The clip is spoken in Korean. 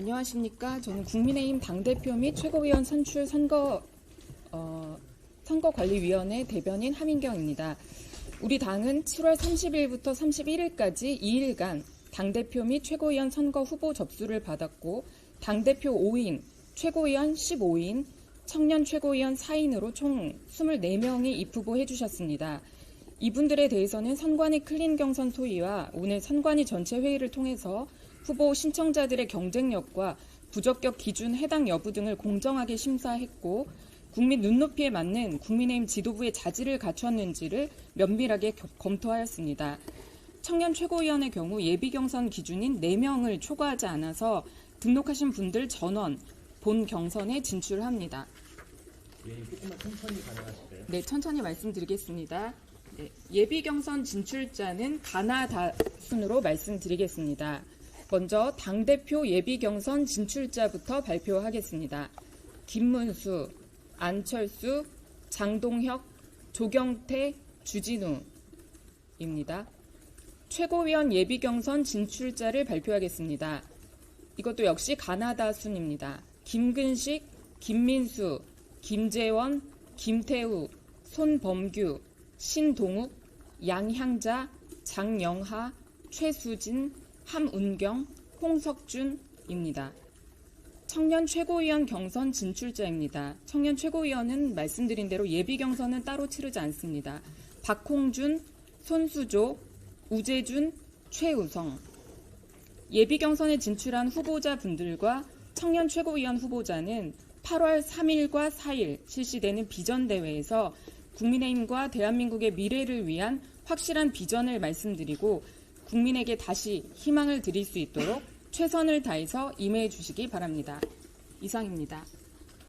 안녕하십니까. 저는 국민의힘 당대표 및 최고위원 선출 선거, 어, 선거관리위원회 대변인 하민경입니다. 우리 당은 7월 30일부터 31일까지 2일간 당대표 및 최고위원 선거 후보 접수를 받았고, 당대표 5인, 최고위원 15인, 청년 최고위원 4인으로 총 24명이 입후보해 주셨습니다. 이분들에 대해서는 선관위 클린 경선 소위와 오늘 선관위 전체 회의를 통해서 후보 신청자들의 경쟁력과 부적격 기준 해당 여부 등을 공정하게 심사했고 국민 눈높이에 맞는 국민의힘 지도부의 자질을 갖췄는지를 면밀하게 겨- 검토하였습니다. 청년 최고위원의 경우 예비 경선 기준인 4명을 초과하지 않아서 등록하신 분들 전원 본 경선에 진출합니다. 네, 천천히 말씀드리겠습니다. 네, 예비 경선 진출자는 가나다 순으로 말씀드리겠습니다. 먼저 당대표 예비 경선 진출자부터 발표하겠습니다. 김문수, 안철수, 장동혁, 조경태, 주진우입니다. 최고위원 예비 경선 진출자를 발표하겠습니다. 이것도 역시 가나다 순입니다. 김근식, 김민수, 김재원, 김태우, 손범규, 신동욱, 양향자, 장영하, 최수진, 함운경, 홍석준입니다. 청년 최고위원 경선 진출자입니다. 청년 최고위원은 말씀드린 대로 예비 경선은 따로 치르지 않습니다. 박홍준, 손수조, 우재준, 최우성. 예비 경선에 진출한 후보자 분들과 청년 최고위원 후보자는 8월 3일과 4일 실시되는 비전 대회에서 국민의힘과 대한민국의 미래를 위한 확실한 비전을 말씀드리고 국민에게 다시 희망을 드릴 수 있도록 최선을 다해서 임해 주시기 바랍니다. 이상입니다.